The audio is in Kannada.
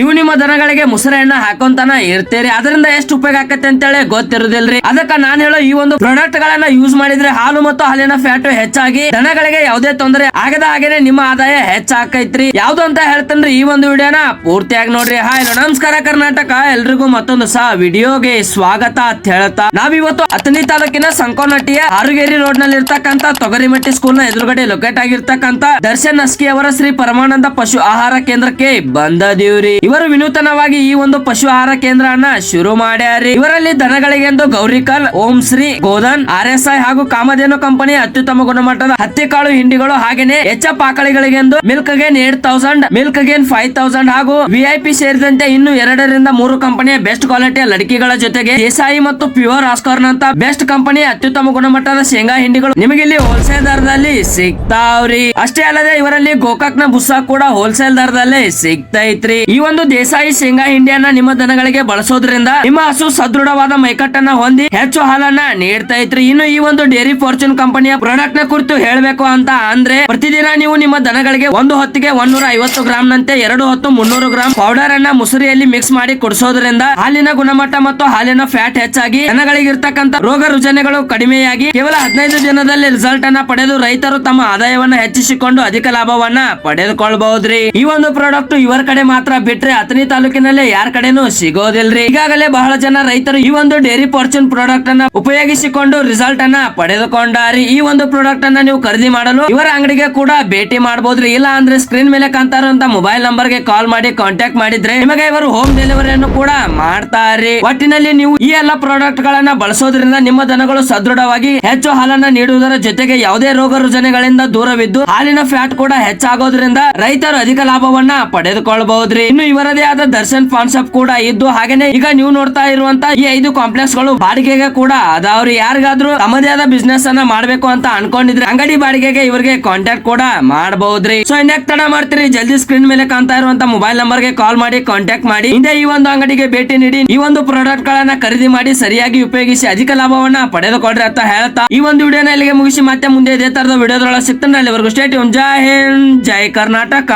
ನೀವು ನಿಮ್ಮ ದನಗಳಿಗೆ ಮುಸರೆಯನ್ನ ಹಾಕೊಂತಾನ ಇರ್ತೀರಿ. ಅದರಿಂದ ಎಷ್ಟು ಉಪಯೋಗ ಆಕತ್ತೆ ಅಂತೇಳಿ ಗೊತ್ತಿರೋದಿಲ್ರಿ. ಅದಕ್ಕ ನಾನು ಹೇಳೋ ಈ ಒಂದು ಪ್ರಾಡಕ್ಟ್ ಗಳನ್ನ ಯೂಸ್ ಮಾಡಿದ್ರೆ ಹಾಲು ಮತ್ತು ಹಾಲಿನ ಫ್ಯಾಟ್ ಹೆಚ್ಚಾಗಿ ದನಗಳಿಗೆ ಯಾವುದೇ ತೊಂದರೆ ಆಗದ ಹಾಗೇನೆ ನಿಮ್ಮ ಆದಾಯ ಹೆಚ್ಚಾಕೈತ್ರಿ. ಯಾವ್ದು ಅಂತ ಹೇಳ್ತೇನ್ರಿ ಈ ಒಂದು ವಿಡಿಯೋನ ಪೂರ್ತಿಯಾಗಿ ನೋಡ್ರಿ. ಹಾಯ್ ನಮಸ್ಕಾರ ಕರ್ನಾಟಕ. ಎಲ್ರಿಗೂ ಮತ್ತೊಂದು ಸಹ ವಿಡಿಯೋಗೆ ಸ್ವಾಗತ ಅಂತ ಹೇಳ್ತಾ. ನಾವಿವತ್ತು ಹತ್ತನೇ ತಾಲೂಕಿನ ಸಂಕೋನಟ್ಟಿಯ ಹರಗೇರಿ ರೋಡ್ನಲ್ಲಿ ಇರ್ತಕ್ಕಂತ ತೊಗರಿಮಟ್ಟಿ ಸ್ಕೂಲ್ನ ಎದುರುಗಡೆ ಲೊಕೇಟ್ ಆಗಿರ್ತಕ್ಕಂತ ದರ್ಶನ್ ಅಸ್ಕಿ ಅವರ ಶ್ರೀ ಪರಮಾನಂದ ಪಶು ಆಹಾರ ಕೇಂದ್ರಕ್ಕೆ ಬಂದದೀವ್ರಿ. ಇವರು ವಿನೂತನವಾಗಿ ಈ ಒಂದು ಪಶು ಆಹಾರ ಕೇಂದ್ರನ ಶುರು ಮಾಡ್ಯಾರಿ ಇವರಲ್ಲಿ ದನಗಳಿಗೆಂದು Gowrikal Om Shri, Godhan R S I ಹಾಗೂ ಕಾಮಧೇನು ಕಂಪನಿ ಅತ್ಯುತ್ತಮ ಗುಣಮಟ್ಟದ ಹತ್ತಿ ಕಾಳು ಹಿಂಡಿಗಳು ಹಾಗೇನೆ H F milk gain eight thousand, milk gain five thousand ಹಾಗೂ ವಿಐಪಿ ಸೇರಿದಂತೆ ಇನ್ನು ಎರಡರಿಂದ ಮೂರು ಕಂಪನಿಯ ಬೆಸ್ಟ್ ಕ್ವಾಲಿಟಿಯ ಲಡಿಕೆಗಳ ಜೊತೆಗೆ ದೇಸಾಯಿ ಮತ್ತು ಪ್ಯೂರ್ ಆಸ್ಕರ್ ಅಂತ ಬೆಸ್ಟ್ ಕಂಪನಿ ಅತ್ಯುತ್ತಮ ಗುಣಮಟ್ಟದ ಶೇಂಗಾ ಹಿಂಡಿಗಳು ನಿಮಗೆ ಇಲ್ಲಿ ಹೋಲ್ಸೇಲ್ ದರದಲ್ಲಿ ಸಿಗ್ತಾವ್ರಿ. ಅಷ್ಟೇ ಅಲ್ಲದೆ ಇವರಲ್ಲಿ ಗೋಕಾಕ್ನ ಬುಸ್ಸಾ ಕೂಡ ಹೋಲ್ಸೇಲ್ ದರದಲ್ಲಿ ಸಿಗ್ತೈತ್ರಿ. ಈ ಒಂದು ದೇಸಾಯಿ ಶೇಂಗಾ ಹಿಂಡಿಯನ್ನ ನಿಮ್ಮ ದನಗಳಿಗೆ ಬಳಸೋದ್ರಿಂದ ನಿಮ್ಮ ಹಸು ಸದೃಢವಾದ ಮೈಕಟ್ಟನ್ನ ಹೊಂದಿ ಹೆಚ್ಚು ಹಾಲನ್ನ ನೀಡ್ತಾ ಇತ್ರಿ ಇನ್ನು ಈ ಒಂದು ಡೇರಿ ಫಾರ್ಚೂನ್ ಕಂಪನಿಯ ಪ್ರಾಡಕ್ಟ್ನ ಕುರಿತು ಹೇಳಬೇಕು ಅಂತ ಅಂದ್ರೆ ಪ್ರತಿದಿನ ನೀವು ನಿಮ್ಮ ದನಗಳಿಗೆ ಒಂದು ಹೊತ್ತಿಗೆ ಒಂದೂರ ಐವತ್ತು ಗ್ರಾಮ್ ನಂತೆ ಎರಡು ಹೊತ್ತು ಮುನ್ನೂರು ಗ್ರಾಮ್ ಪೌಡರ್ ಅನ್ನ ಮುಸುರಿಯಲ್ಲಿ ಮಿಕ್ಸ್ ಮಾಡಿ ಕುಡಿಸೋದ್ರಿಂದ ಹಾಲಿನ ಗುಣಮಟ್ಟ ಮತ್ತು ಹಾಲಿನ ಫ್ಯಾಟ್ ಹೆಚ್ಚಾಗಿ ದನಗಳಿಗಿರ್ತಕ್ಕಂಥ ರೋಗ ರುಜನೆಗಳು ಕಡಿಮೆಯಾಗಿ ಕೇವಲ ಹದಿನೈದು ದಿನದಲ್ಲಿ ರಿಸಲ್ಟ್ ಅನ್ನ ಪಡೆದು ರೈತರು ತಮ್ಮ ಆದಾಯವನ್ನ ಹೆಚ್ಚಿಸಿಕೊಂಡು ಅಧಿಕ ಲಾಭವನ್ನ ಪಡೆದುಕೊಳ್ಬಹುದ್ರಿ. ಈ ಒಂದು ಪ್ರಾಡಕ್ಟ್ ಇವರ ಕಡೆ ಮಾತ್ರ ಬಿಟ್ರೆ ಅಥಣಿ ತಾಲೂಕಿನಲ್ಲೇ ಯಾರ ಕಡೆನೂ ಸಿಗೋದಿಲ್ರಿ. ಈಗಾಗಲೇ ಬಹಳ ಜನ ರೈತರು ಈ ಒಂದು ಡೇರಿ ಫಾರ್ಚೂನ್ ಪ್ರಾಡಕ್ಟ್ ಅನ್ನ ಉಪಯೋಗಿಸಿಕೊಂಡು ರಿಸಲ್ಟ್ ಅನ್ನ ಪಡೆದುಕೊಂಡಾರಿ. ಈ ಒಂದು ಪ್ರಾಡಕ್ಟ್ ಅನ್ನ ನೀವು ಖರೀದಿ ಮಾಡಲು ಇವರ ಅಂಗಡಿಗೆ ಕೂಡ ಭೇಟಿ ಮಾಡಬಹುದ್ರಿ ಇಲ್ಲ ಅಂದ್ರೆ ಸ್ಕ್ರೀನ್ ಮೇಲೆ ಕಾಣ್ತಾ ಇರುವಂತ ಮೊಬೈಲ್ ನಂಬರ್ಗೆ ಕಾಲ್ ಮಾಡಿ ಕಾಂಟ್ಯಾಕ್ಟ್ ಮಾಡಿದ್ರೆ ನಿಮಗೆ ಇವರು ಹೋಮ್ ಡೆಲಿವರಿಯನ್ನು ಕೂಡ ಮಾಡ್ತಾರೆ. ಒಟ್ಟಿನಲ್ಲಿ ನೀವು ಈ ಎಲ್ಲ ಪ್ರಾಡಕ್ಟ್ ಗಳನ್ನ ಬಳಸೋದ್ರಿಂದ ನಿಮ್ಮ ದನಗಳು ಸದೃಢವಾಗಿ ಹೆಚ್ಚು ಹಾಲನ್ನ ನೀಡುವುದರ ಜೊತೆಗೆ ಯಾವುದೇ ರೋಗ ರುಜನೆಗಳಿಂದ ದೂರವಿದ್ದು ಹಾಲಿನ ಫ್ಯಾಟ್ ಕೂಡ ಹೆಚ್ಚಾಗೋದ್ರಿಂದ ರೈತರು ಅಧಿಕ ಲಾಭವನ್ನ ಪಡೆದುಕೊಳ್ಳಬಹುದ್ರಿ ಇನ್ನು ಇವರದೇ ಆದ ದರ್ಶನ್ ಫಾನ್ ಶಾಪ್ ಕೂಡ ಇದ್ದು ಹಾಗೇನೆ ಈಗ ನೀವು ನೋಡ್ತಾ ಇರುವಂತ ಈ ಐದು ಕಾಂಪ್ಲೆಕ್ಸ್ಗಳು ಬಾಡಿಗೆಗೆ ಕೂಡ ಅದಾವ್ರಿ ಯಾರಿಗಾದ್ರೂ ತಮ್ಮದೇ ಆದ ಬಿಸ್ನೆಸ್ ಅನ್ನ ಮಾಡ್ಬೇಕು ಅಂತ ಅನ್ಕೊಂಡಿದ್ರೆ ಅಂಗಡಿ ಬಾಡಿಗೆಗೆ ಇವರಿಗೆ ಕಾಂಟ್ಯಾಕ್ಟ್ ಕೂಡ ಮಾಡಬಹುದ್ರಿ ಸೊ ಇನ್ಯಾಕ್ ತಡ ಮಾಡ್ತೀರಿ. ಜಲ್ದಿ ಸ್ಕ್ರೀನ್ ಮೇಲೆ ಕಾಣ್ತಾ ಇರುವಂತ ಮೊಬೈಲ್ ನಂಬರ್ಗೆ ಕಾಲ್ ಮಾಡಿ ಕಾಂಟ್ಯಾಕ್ಟ್ ಮಾಡಿ. ಹಿಂದೆ ಈ ಒಂದು ಅಂಗಡಿಗೆ ಭೇಟಿ ನೀಡಿ, ಈ ಒಂದು ಪ್ರಾಡಕ್ಟ್ ಗಳನ್ನ ಖರೀದಿ ಮಾಡಿ ಸರಿಯಾಗಿ ಉಪಯೋಗಿಸಿ ಅಧಿಕ ಲಾಭವನ್ನ ಪಡೆದುಕೊಡ್ರಿ ಅಂತ ಹೇಳ್ತಾ ಈ ಒಂದು ವಿಡಿಯೋನ ಇಲ್ಲಿಗೆ ಮುಗಿಸಿ. ಮತ್ತೆ ಮುಂದೆ ಇದೇ ತರದ ವಿಡಿಯೋದೊಳಗೆ ಸಿಗ್ತಾನೆ. ಅಲ್ಲಿವರೆಗೂ ಸ್ಟೇಟ್ ಜೈ ಹಿಂದ್, ಜೈ ಕರ್ನಾಟಕ.